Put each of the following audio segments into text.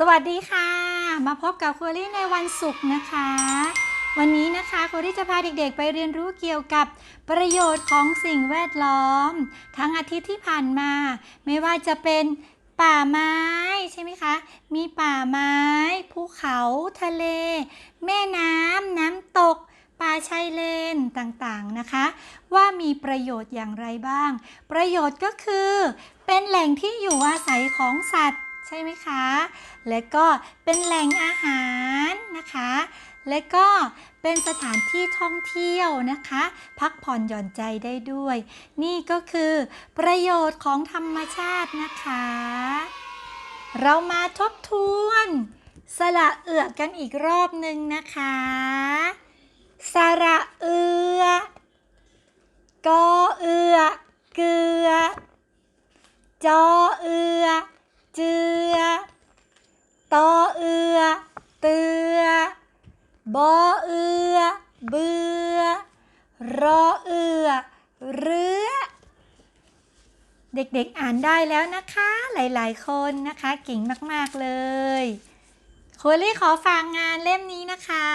สวัสดีค่ะ มาพบกับครูลี่ในวันศุกร์นะคะ วันนี้นะคะครูลี่จะพาเด็กๆ ไปเรียนรู้เกี่ยวกับประโยชน์ของสิ่งแวดล้อม ทั้งอาทิตย์ที่ผ่านมา ไม่ว่าจะเป็นป่าไม้ใช่ไหมคะ มีป่าไม้ ภูเขาทะเล แม่น้ำน้ำตกป่าชายเลนต่างๆนะคะ ว่ามีประโยชน์อย่างไรบ้าง ประโยชน์ก็คือ เป็นแหล่งที่อยู่อาศัยของสัตว์ ใช่ไหมคะ และก็เป็นแหล่งอาหารนะคะ และก็เป็นสถานที่ท่องเที่ยวนะคะ พักผ่อนหย่อนใจได้ด้วย นี่ก็คือประโยชน์ของธรรมชาตินะคะ เรามาทบทวน สระเอือกกันอีกรอบหนึ่งนะคะ สระเอือกอเอือเกลือจอเอือ เจือตอเอือเตือบอเอือเบือรอเอือเรือเด็กๆอ่านได้แล้วนะคะ หลายๆ คนนะคะเก่งมากๆเลยโคลี่ขอฝากงานเล่มนี้นะคะ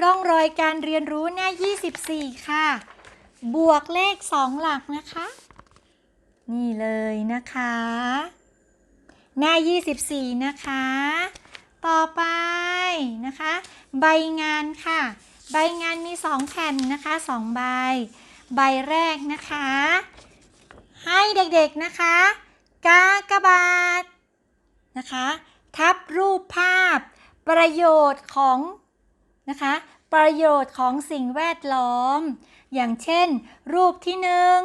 ร่องรอยการเรียนรู้หน้า 24 ค่ะ บวกเลข 2 หลักนะคะ นี่เลยนะคะ หน้า 24 นะคะ ต่อไปนะคะ ใบงานค่ะ ใบงานมี 2 แผ่นนะคะ2ใบ ใบแรกนะคะ ให้เด็กๆนะคะ กากบาทนะคะ ทับรูปภาพ ประโยชน์ของนะคะ ประโยชน์ของสิ่งแวดล้อม อย่างเช่น รูปที่หนึ่ง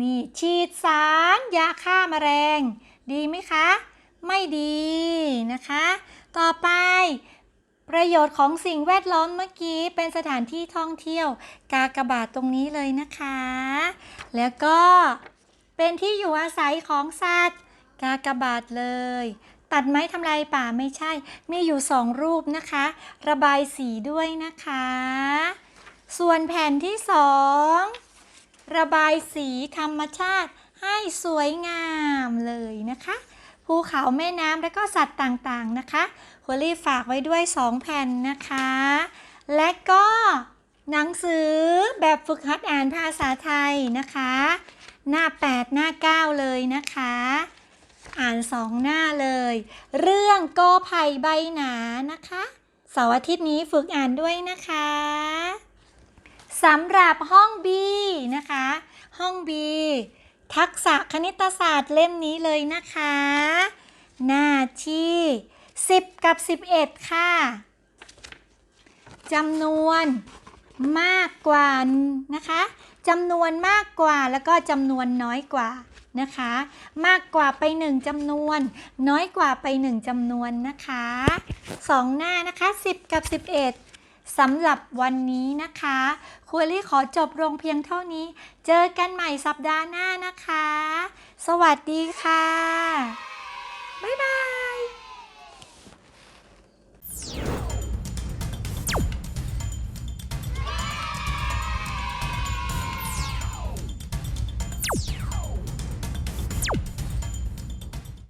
นี่ฉีดสารยาฆ่าแมลง ดีไหมคะ ไม่ดีนะคะ ต่อไป ประโยชน์ของสิ่งแวดล้อมเมื่อกี้เป็นสถานที่ท่องเที่ยว กากบาทตรงนี้เลยนะคะ แล้วก็เป็นที่อยู่อาศัยของสัตว์ กากบาทเลย ตัดไม้ทำลายป่าไม่ใช่ มีอยู่สองรูปนะคะ ระบายสีด้วยนะคะ ส่วนแผ่นที่สองระบายสีธรรมชาติ ให้สวยงามเลยนะคะ ภูเขาแม่น้ำและก็สัตว์ต่างๆนะคะคุลี่ฝากไว้ด้วย 2 แผ่นนะคะ และก็หนังสือแบบฝึกหัดอ่านภาษาไทยนะคะ หน้า 8 หน้า 9 เลยนะคะ อ่านสองหน้าเลย เรื่องกอไผ่ใบหนานะคะเสาร์อาทิตย์นี้ฝึกอ่านด้วยนะคะสำหรับห้อง B นะคะ ห้อง B ทักษะคณิตศาสตร์เล่มนี้เลยนะคะ หน้าที่ 10 กับ 11 ค่ะจำนวนมากกว่านะคะจำนวนมากกว่าแล้วก็จำนวนน้อยกว่านะคะ มากกว่าไป 1จำนวน น้อยกว่าไป 1จำนวนนะคะสองหน้านะคะ 10 กับ 11 สำหรับวันนี้นะคะครูลี่ขอจบลงเพียงเท่านี้ เจอกันใหม่สัปดาห์หน้านะคะ สวัสดีค่ะ